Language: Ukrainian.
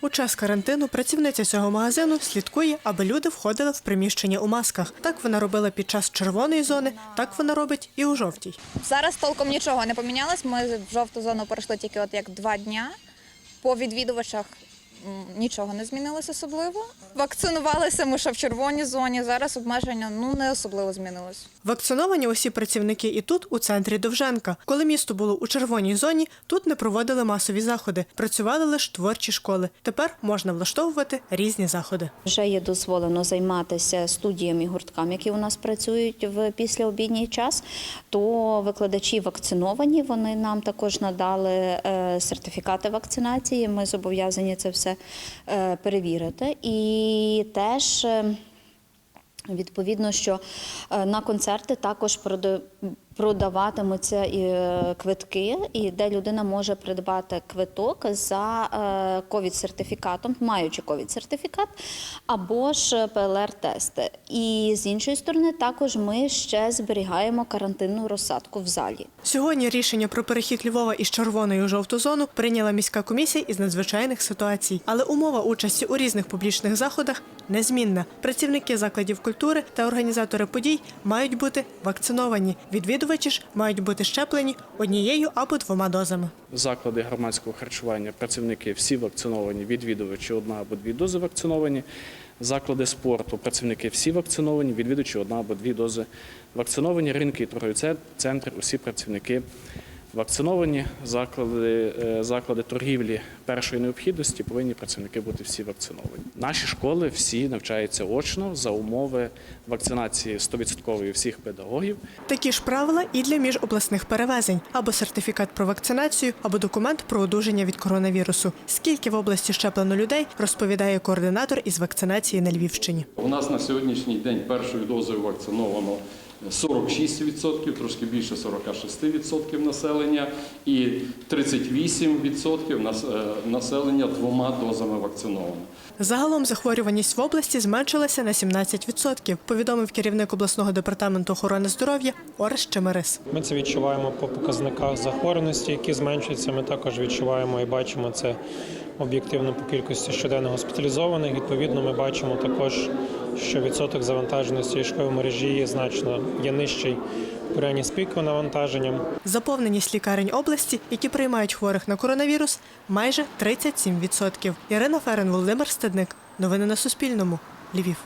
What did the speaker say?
У час карантину працівниця цього магазину слідкує, аби люди входили в приміщення у масках. Так вона робила під час червоної зони, так вона робить і у жовтій. Зараз толком нічого не помінялось. Ми в жовту зону перейшли тільки от як два дня. По відвідувачах нічого не змінилось особливо. Вакцинувалися ми ще в червоній зоні. Зараз обмеження ну не особливо змінилось. Вакциновані усі працівники і тут, у центрі Довженка. Коли місто було у червоній зоні, тут не проводили масові заходи. Працювали лише творчі школи. Тепер можна влаштовувати різні заходи. Вже є дозволено займатися студіями і гуртками, які у нас працюють в післяобідній час. То викладачі вакциновані. Вони нам також надали е, сертифікати вакцинації. Ми зобов'язані це все е, перевірити. І теж. е, Відповідно, що е, на концерти також продаватимуться е, квитки, і де людина може придбати квиток за е, ковід-сертифікатом, маючи ковід-сертифікат, або ж ПЛР-тести. І з іншої сторони, також ми ще зберігаємо карантинну розсадку в залі. Сьогодні рішення про перехід Львова із червоної у жовту зону прийняла міська комісія із надзвичайних ситуацій. Але умова участі у різних публічних заходах незмінна. Працівники закладів культури та організатори подій мають бути вакциновані. Відвідувачі мають бути щеплені однією або двома дозами. заклади громадського харчування, працівники всі вакциновані, відвідувачі одна або дві дози вакциновані. Заклади спорту, працівники всі вакциновані, відвідувачі одна або дві дози вакциновані. Ринки і торгові центри, усі працівники вакциновані. Заклади, е, заклади торгівлі першої необхідності повинні працівники бути всі вакциновані. Наші школи всі навчаються очно за умови вакцинації 100% всіх педагогів. Такі ж правила і для міжобласних перевезень або сертифікат про вакцинацію, або документ про одужання від коронавірусу. Скільки в області щеплено людей, розповідає координатор із вакцинації на Львівщині. У нас на сьогоднішній день першою дозою вакциновано 46%, трошки більше 46% населення, і 38% е, населення двома дозами вакциновано. Загалом захворюваність в області зменшилася на 17%, повідомив керівник обласного департаменту охорони здоров'я Орес Чемерис. Ми це відчуваємо по показниках захворюваності, які зменшуються. Ми також відчуваємо і бачимо це об'єктивно по кількості щоденно госпіталізованих. Відповідно, ми бачимо також, що відсоток завантаженості ліжкової мережі є значно є нижчий порівнянні з піковим навантаженням. Заповненість лікарень області, які приймають хворих на коронавірус, майже 37%. Ірина Ферен, Володимир Стедник. Новини на Суспільному. Львів.